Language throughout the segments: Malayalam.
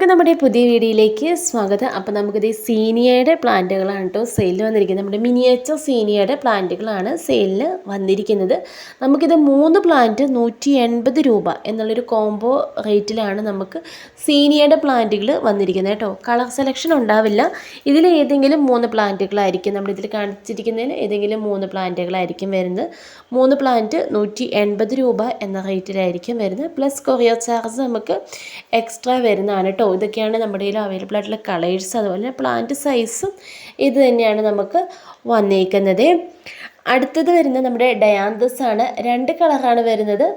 എല്ലാവർക്കും നമ്മുടെ പുതിയ വീഡിയോയിലേക്ക് സ്വാഗതം. അപ്പോൾ നമുക്കിത് സീനിയയുടെ പ്ലാന്റുകളാണ് കേട്ടോ സെയിലിൽ വന്നിരിക്കുന്നത്. നമ്മുടെ മിനിയേച്ചർ സീനിയയുടെ പ്ലാന്റുകളാണ് സെയിലിൽ വന്നിരിക്കുന്നത്. നമുക്കിത് മൂന്ന് പ്ലാന്റ് നൂറ്റി എൺപത് രൂപ എന്നുള്ളൊരു കോംബോ റേറ്റിലാണ് നമുക്ക് സീനിയയുടെ പ്ലാന്റുകൾ വന്നിരിക്കുന്നത് കേട്ടോ. കളർ സെലക്ഷൻ ഉണ്ടാവില്ല. ഇതിൽ ഏതെങ്കിലും മൂന്ന് പ്ലാന്റുകളായിരിക്കും. നമ്മുടെ ഇതിൽ കാണിച്ചിരിക്കുന്നതിൽ ഏതെങ്കിലും മൂന്ന് പ്ലാന്റുകളായിരിക്കും വരുന്നത്. മൂന്ന് പ്ലാന്റ് നൂറ്റി എൺപത് രൂപ എന്ന റേറ്റിലായിരിക്കും വരുന്നത്. പ്ലസ് കൊറിയർ ചാർജ് നമുക്ക് എക്സ്ട്രാ വരുന്നതാണ് കേട്ടോ. ഇതൊക്കെയാണ് നമ്മുടെ കയ്യിൽ അവൈലബിൾ ആയിട്ടുള്ള കളേഴ്സ് അതുപോലെ പ്ലാന്റ് സൈസും ഇത് തന്നെയാണ് നമുക്ക് വന്നേക്കുന്നത്. അടുത്തത് വരുന്നത് നമ്മുടെ ഡയാന്തസ് ആണ്. രണ്ട് കളറാണ് വരുന്നത്.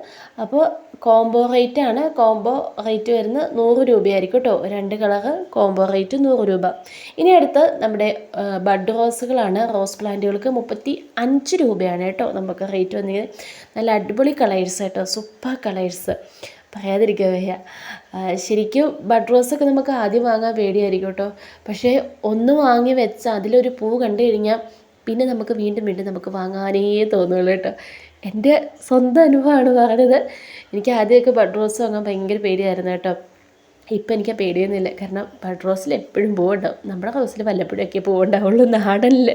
അപ്പോൾ കോംബോ റേറ്റ് ആണ്. കോംബോ റേറ്റ് വരുന്നത് നൂറ് രൂപയായിരിക്കും കേട്ടോ രണ്ട് കളറ് കോംബോ റേറ്റ് നൂറ് രൂപ. ഇനി അടുത്ത് നമ്മുടെ ബഡ് റോസുകളാണ് റോസ് പ്ലാന്റുകൾക്ക് മുപ്പത്തി അഞ്ച് രൂപയാണ് കേട്ടോ നമുക്ക് റേറ്റ് വന്നിരിക്കുന്നത്. നല്ല അടിപൊളി കളേഴ്സ് കേട്ടോ സൂപ്പർ കളേഴ്സ് പറയാതിരിക്കാൻ വയ്യ. ശരിക്കും ബഡ് റോസൊക്കെ നമുക്ക് ആദ്യം വാങ്ങാൻ പേടിയായിരിക്കും കേട്ടോ. പക്ഷേ ഒന്ന് വാങ്ങി വെച്ചാൽ അതിലൊരു പൂ കണ്ടു കഴിഞ്ഞാൽ പിന്നെ നമുക്ക് വീണ്ടും വീണ്ടും നമുക്ക് വാങ്ങാനേ തോന്നുള്ളൂ കേട്ടോ. എന്റെ സ്വന്തം അനുഭവമാണ് പറഞ്ഞത്. എനിക്ക് ആദ്യമൊക്കെ ബഡ് റോസ് വാങ്ങാൻ ഭയങ്കര പേടിയായിരുന്നു കേട്ടോ. ഇപ്പം എനിക്ക് പേടിയൊന്നുമില്ല. കാരണം ബഡ് റോസിൽ എപ്പോഴും പൂവുണ്ടാവും നമ്മുടെ ഹൗസിൽ വല്ലപ്പോഴൊക്കെ പൂവുണ്ടാവുള്ളൂ നാടനിൽ.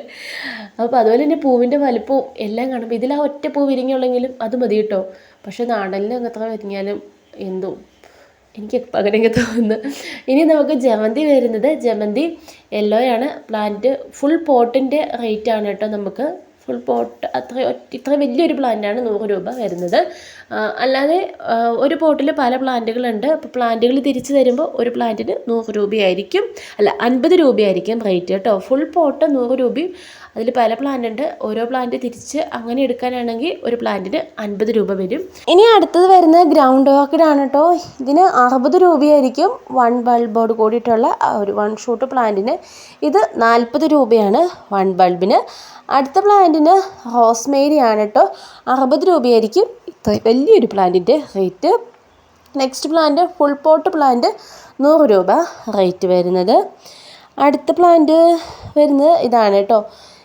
അപ്പോൾ അതുപോലെ തന്നെ പൂവിന്റെ വലിപ്പവും എല്ലാം കാണുമ്പോൾ ഇതിൽ ആ ഒറ്റ പൂ വിരിഞ്ഞുള്ളെങ്കിലും അത് മതി കേട്ടോ. പക്ഷേ നാടനിൽ അങ്ങനത്തെ വിരിഞ്ഞാലും എന്തോ? എനിക്ക് അങ്ങനെയൊക്കെ തോന്നുന്നു. ഇനി നമുക്ക് ജമന്തി വരുന്നത് ജമന്തി യെല്ലോയാണ് പ്ലാന്റ് ഫുൾ പോട്ടിന്റെ ആണ് കേട്ടോ നമുക്ക്. ഫുൾ പോട്ട് അത്ര ഇത്ര വലിയൊരു പ്ലാന്റാണ് നൂറ് രൂപ വരുന്നത്. അല്ലാതെ ഒരു പോട്ടിൽ പല പ്ലാന്റുകളുണ്ട് അപ്പോൾ പ്ലാന്റുകൾ തിരിച്ച് തരുമ്പോൾ ഒരു പ്ലാന്റിന് നൂറ് രൂപയായിരിക്കും. അല്ല അൻപത് രൂപയായിരിക്കും റേറ്റ് കേട്ടോ. ഫുൾ പോട്ട് നൂറ് രൂപയും അതിൽ പല പ്ലാന്റ് ഉണ്ട്. ഓരോ പ്ലാന്റ് തിരിച്ച് അങ്ങനെ എടുക്കാനാണെങ്കിൽ ഒരു പ്ലാന്റിന് അൻപത് രൂപ വരും. ഇനി അടുത്തത് വരുന്നത് ഗ്രൗണ്ട് ഓർക്കിഡാണ് കേട്ടോ ഇതിന് അറുപത് രൂപയായിരിക്കും വൺ ബൾബോട് കൂടിയിട്ടുള്ള ഒരു വൺ ഷൂട്ട് പ്ലാന്റിന് ഇത് നാൽപ്പത് രൂപയാണ് വൺ ബൾബിന് അടുത്ത പ്ലാന്റിന് റോസ്മേരി ആണ് കേട്ടോ അറുപത് രൂപയായിരിക്കും. വലിയൊരു പ്ലാന്റിന്റെ rate next plant full pot plant നൂറ് രൂപ റേറ്റ് വരുന്നത്. അടുത്ത പ്ലാന്റ് വരുന്നത് ഇതാണ് കേട്ടോ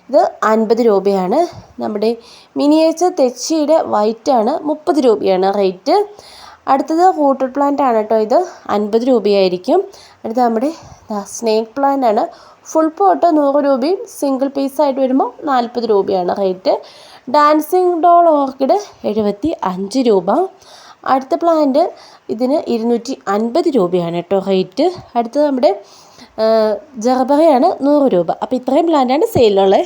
ഇത് അൻപത് രൂപയാണ്. നമ്മുടെ മിനിയേച്ചർ തെച്ചിയുടെ വൈറ്റാണ് മുപ്പത് രൂപയാണ് റേറ്റ് അടുത്തത് വോട്ടർ പ്ലാന്റ് ആണ് കേട്ടോ ഇത്. അൻപത് രൂപയായിരിക്കും. അടുത്ത നമ്മുടെ സ്നേക്ക് പ്ലാന്റ് ആണ്. ഫുൾ പോട്ട് നൂറ് രൂപയും സിംഗിൾ പീസ് ആയിട്ട് വരുമ്പോൾ നാൽപ്പത് രൂപയാണ് റേറ്റ് ഡാൻസിങ് ഡോൾ ഓർക്കിഡ് എഴുപത്തി അഞ്ച് രൂപ. അടുത്ത പ്ലാന്റ് ഇതിന് ഇരുന്നൂറ്റി അൻപത് രൂപയാണ് കേട്ടോ റേറ്റ് അടുത്തത് നമ്മുടെ ജർബറയാണ് നൂറ് രൂപ. അപ്പോൾ ഇത്രയും പ്ലാന്റാണ് സെയിലുള്ളത്